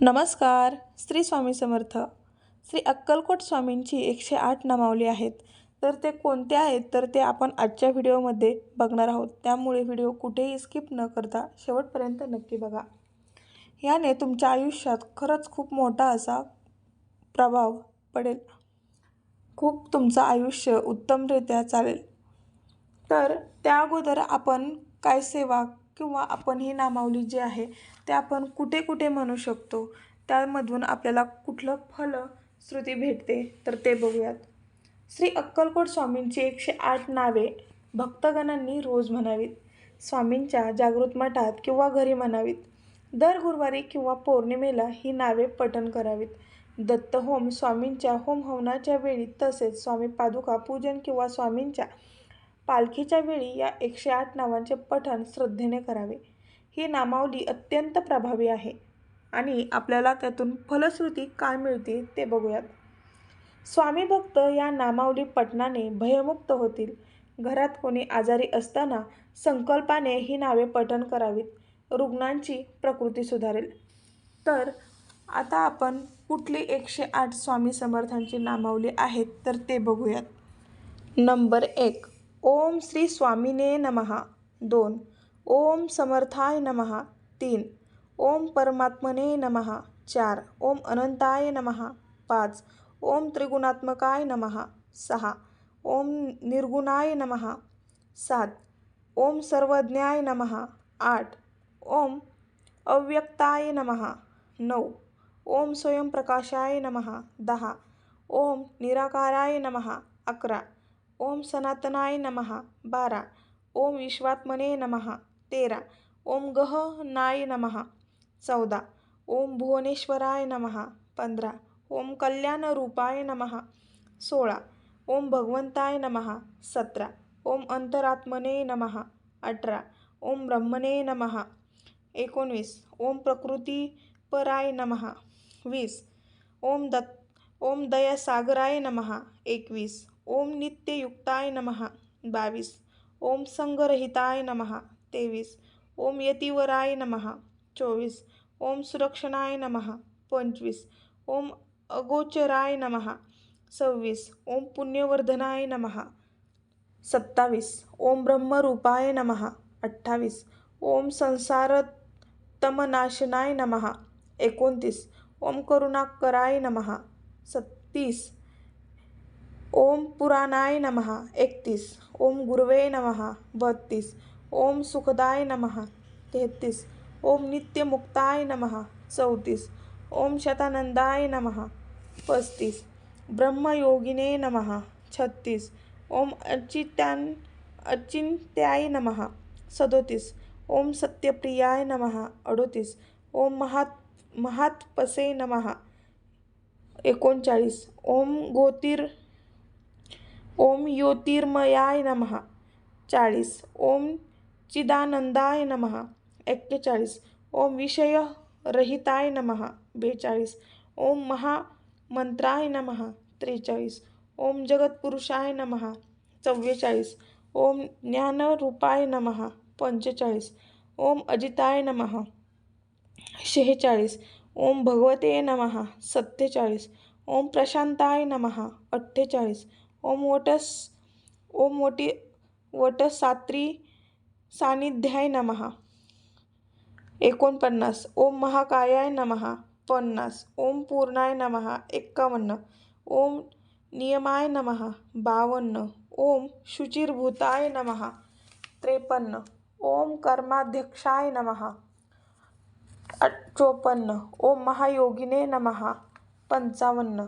नमस्कार श्री स्वामी समर्थ. श्री अक्कलकोट स्वामींची एकशे आठ नामावली आहेत. तर ते कोणते आहेत तर ते आपण आजच्या व्हिडिओमध्ये बघणार आहोत. त्यामुळे व्हिडिओ कुठेही स्किप न करता शेवटपर्यंत नक्की बघा. याने तुमच्या आयुष्यात खरंच खूप मोठा असा प्रभाव पडेल. खूप तुमचं आयुष्य उत्तमरित्या चालेल. तर त्या अगोदर आपण काय सेवा किंवा आपण ही नामावली जी आहे ते आपण कुठे कुठे म्हणू शकतो त्यामधून आपल्याला कुठलं फल श्रुती भेटते तर ते बघूयात. श्री अक्कलकोट स्वामींची एकशे आठ नावे भक्तगणांनी रोज म्हणावीत. स्वामींच्या जागृत मठात किंवा घरी म्हणावीत. दर गुरुवारी किंवा पौर्णिमेला ही नावे पठण करावीत. दत्त होम स्वामींच्या होम हवनाच्या वेळी तसेच स्वामी पादुका पूजन किंवा स्वामींच्या पालखीच्या वेळी या एकशे आठ नावांचे पठण श्रद्धेने करावे. ही नामावली अत्यंत प्रभावी आहे आणि आपल्याला त्यातून फलश्रुती काय मिळते ते बघूयात. स्वामी भक्त या नामावली पठणाने भयमुक्त होतील. घरात कोणी आजारी असताना संकल्पाने ही नावे पठण करावीत रुग्णांची प्रकृती सुधारेल. तर आता आपण कुठली एकशे आठ स्वामी समर्थांची नामावली आहेत तर ते बघूयात. नंबर एक. ओम श्री स्वामीने नमहा दोन, ओम समर्थाय नमहा तीन, ओम परमात्मने नमहा चार, ओम अनंताय नमहा पाच, ओम त्रिगुणात्मकाय नमहा सहा, ओम निर्गुणाय नमहा सात, ओम सर्वज्ञाय नमहा आठ, ओम अव्यक्ताय नमहा नऊ, ओम स्वयंप्रकाशाय नमहा दहा, ओम निराकाराय नमहा अकरा ओम सनातनाय नमहा बारा. ओम विश्वात्मने नमहा तेरा. ओम गहनाय नमहा चौदा. ओम भुवनेश्वराय नमहा पंधरा. ओम कल्याणरूपाय नमहा सोळा. ओम भगवंताय नमहा सतरा. ओम अंतरात्मने नमहा अठरा. ओम ब्रह्मणे नमहा एकोणवीस. ओम प्रकृतीपराय नमहा वीस. ओम दत् ओम दयासागराय नमहा एकवीस. ओम नित्ययुक्ताय नमहा बावीस. ओम संगरहिताय नमहा तेवीस. ओम यतिवराय नमहा चोवीस. ओम सुरक्षणाय नमहा पंचवीस. ओम अगोचराय नमहा सव्वीस. ओम पुण्यवर्धनाय नमहा सत्तावीस. ओम ब्रह्मरूपाय नमहा अठ्ठावीस. ओम संसारतमनाशनाय नमहा एकोणतीस. ओम करुणाकराय नमहा सत्तीस. ओम पुराणाय नमहा एकतीस. ओम गुरवे नमहा बत्तीस. ओम सुखदाय नमहा तेहतीस. ओम नित्यमुक्ताय नमहा चौतीस. ओम शतानंदाय नमहा पस्तीस. ब्रह्मयोगिने नमहा छत्तीस. ओम अचित्यान अचिंत्याय नमहा सदोतीस. ओम सत्यप्रियाय नमहा अडोतीस. ओम महात महात्पसे नमहा एकोणचाळीस. ओम गोतीर ओम ज्योतिर्मयाय नमहा चाळीस. ओम चिदानंदाय नमहा एक्केचाळीस. ओम विषयरहिताय नमहा बेचाळीस. ओम महामंत्राय नमहा त्रेचाळीस. ओम जगत्पुरुषाय नमहा चव्वेचाळीस. ओम ज्ञानरूपाय नमहा पंचेचाळीस. ओम अजिताय नमहा शेहेचाळीस. ओम भगवते नमहा सत्तेचाळीस. ओम प्रशांताय नमहा अठ्ठेचाळीस. ओम वटस ओम वटी वटसात्री सानिध्याय नमहा. एकोणपन्नास. ओम महाकायाय नमहा. पन्नास. ओम पूर्णाय नमहा. एक्कावन्न. ओम नियमाय नमहा. बावन्न. ओम शुचिर्भूताय नमहा. त्रेपन्न. ओम कर्माध्यक्षाय नमहा. चोपन्न ओम महायोगिने नमहा. पंचावन्न.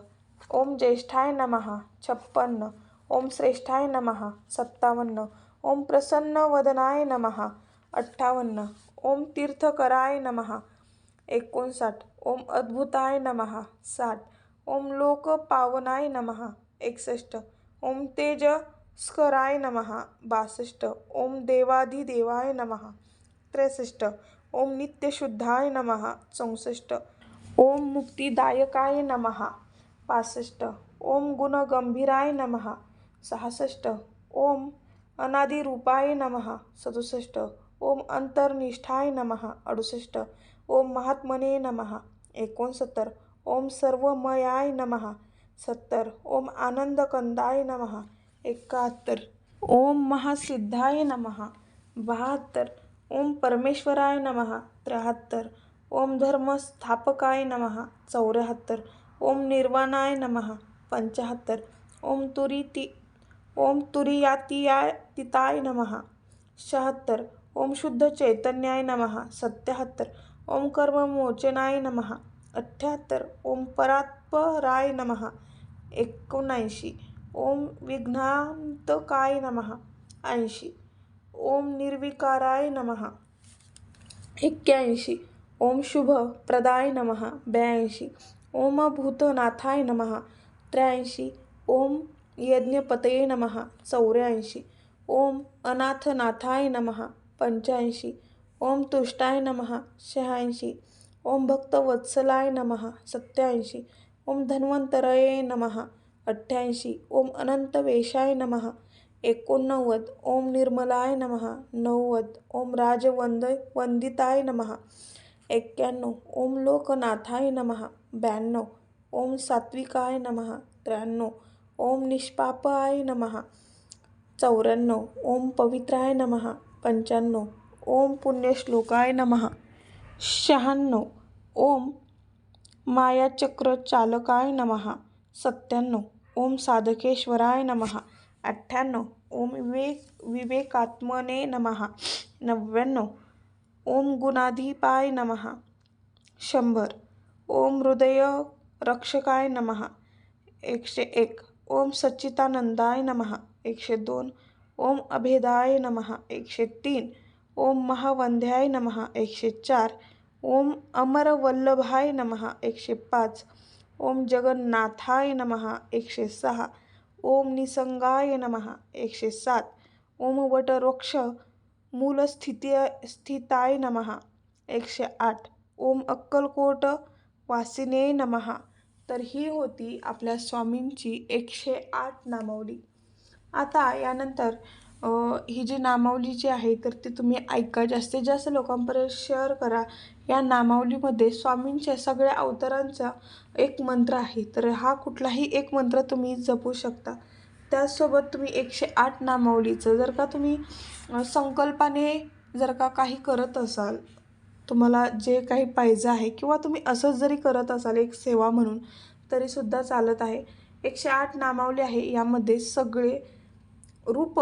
ओम ज्येष्ठाय नमहा छप्पन्न. ओम श्रेष्ठाय नमहा सत्तावन्न. ओम प्रसन्नवदनाय नमहा अठ्ठावन्न. ओम तीर्थकराय नमहा एकोणसाठ. ओम अद्भुताय नमहा साठ. ओम लोकपावनाय नमहा एकसष्ट. ओम तेजस्कराय नमहा बासष्ट. ओम देवाधिदेवाय नमहा त्रेसष्ट. ओम नित्यशुद्धाय नमहा चौसष्ट. ओम मुक्तिदायकाय नमहा पासष्ट. ओम गुणगंभीराय नमहा सहासष्ट. ओम अनादिरूपाय नमहा सदुसष्ट. ओम अंतर्निष्ठाय नमहा अडुसष्ट. ओम महात्मने नमहा एकोणसत्तर. ओम सर्वमयाय नमः. सत्तर. ओम आनंदकंदाय नमः. एकाहत्तर. ओम महासिद्धाय नमः. बहात्तर. ओम परमेश्वराय नमः. त्र्याहत्तर. ओम धर्मस्थापकाय नमः. चौऱ्याहत्तर. ओम निर्वाणाय नमः पंचाहत्तर. ओम तुरीती ओम तुरियातियातिताय नमः शहात्तर. ओम शुद्ध चैतन्याय नमः सत्याहत्तर. ओम कर्ममोचनाय नमः अठ्ठ्याहत्तर ओम परात्पराय नमः एकोणऐंशी. ओम विघ्नांतकाय नमः ऐंशी. ओम निर्विकाराय नमः एक्क्याऐंशी. ओम शुभप्रदाय नमः ब्याऐंशी. ओम भूतनाथाय नमः। त्र्याऐंशी ओम यज्ञपतये नमः। चौऱ्याऐंशी ओम अनाथनाथाय नमः। पंच्याऐंशी ओम तुष्टाय नमः। शहाऐंशी ओम भक्तवत्सलाय नमः। सत्याऐंशी ओम धन्वंतरये नमः। अठ्ठ्याऐंशी ओम अनंतवेशाय नमः। एकोणनव्वद ओम निर्मलाय नमः। नव्वद ओम राजवंद वंदिताय नमः। एक्क्याण्णव ओम लोकनाथाय नमः. ब्याण्णव. ओम सात्विकाय नमः. त्र्याण्णव. ओम निष्पापाय नमः. चौऱ्याण्णव. ओम पवित्राय नमः. पंच्याण्णव. ओम पुण्यश्लोकाय नमः. शहाण्णव. ओम मायाचक्रचालकाय नमः. सत्त्याण्णव. ओम साधकेश्वराय नमः. अठ्ठ्याण्णव. ओम विवेक विवेकात्मने नमः. नव्याण्णव. ओम गुणाधिपाय नमः। शंभर। ओम हृदय रक्षकाय नमः। एकशे एक। ओम सच्चितानंदाय नमः। एकशे दोन। ओम अभेदाय नमः। एकशे तीन। ओम महावंध्याय नमः। एकशे चार। ओम अमरवल्लभाय नमः। एकशे पाच। ओम जगन्नाथाय नमः। एकशे सहा। ओम निसंगाय नमः। एकशे सात। ओम वटवृक्ष मूलस्थिती स्थिताय नमः. एकशे आठ. ओम अक्कलकोट वासिने नमः. तर ही होती आपल्या स्वामींची एकशे आठ नामावली. आता यानंतर ही जी नामावली जी आहे तर ती तुम्ही ऐका. जास्तीत जास्त लोकांपर्यंत शेअर करा. या नामावलीमध्ये स्वामींच्या सगळ्या अवतारांचा एक मंत्र आहे. तर हा कुठलाही एक मंत्र तुम्ही जपू शकता. त्याचसोबत तुम्ही एकशे आठ नामावलीचं जर का तुम्ही संकल्पाने जर का काही करत असाल तुम्हाला जे काही पाहिजे आहे किंवा तुम्ही असंच जरी करत असाल एक सेवा म्हणून तरीसुद्धा चालत आहे. एकशे आठ नामावली आहे यामध्ये सगळे रूप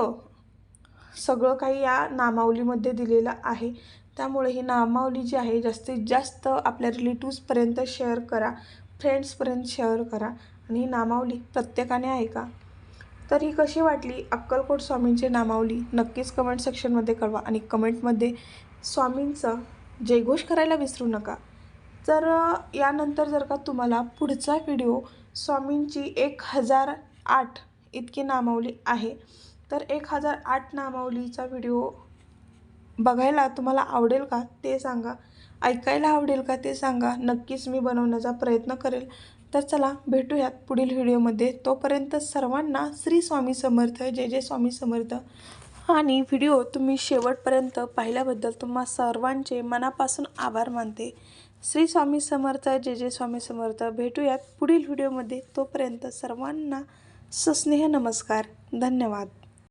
सगळं काही या नामावलीमध्ये दिलेलं आहे. त्यामुळे ही नामावली जी आहे जास्तीत जास्त आपल्या रिलेटिव्सपर्यंत शेअर करा फ्रेंड्सपर्यंत शेअर करा. आणि ही नामावली प्रत्येकाने ऐका तर ही कशी वाटली अक्कलकोट स्वामींची नामावली? नक्कीच कमेंट सेक्शनमध्ये कळवा आणि कमेंटमध्ये स्वामींचा जयघोष करायला विसरू नका. तर यानंतर जर का तुम्हाला पुढचा व्हिडिओ स्वामींची एक हजार आठ इतकी नामावली आहे तर एक हजार आठ नामावलीचा व्हिडिओ बघायला तुम्हाला आवडेल का ते सांगा. ऐकायला आवडेल का ते सांगा. नक्कीच मी बनवण्याचा प्रयत्न करेल. तर चला भेटूयात पुढील व्हिडिओमध्ये. तोपर्यंत सर्वांना श्री स्वामी समर्थ जय जय स्वामी समर्थ. आणि व्हिडिओ तुम्ही शेवटपर्यंत पाहिल्याबद्दल तुम्हा सर्वांचे मनापासून आभार मानते. श्री स्वामी समर्थ जय जय स्वामी समर्थ. भेटूयात पुढील व्हिडिओमध्ये. तोपर्यंत सर्वांना सस्नेह नमस्कार. धन्यवाद.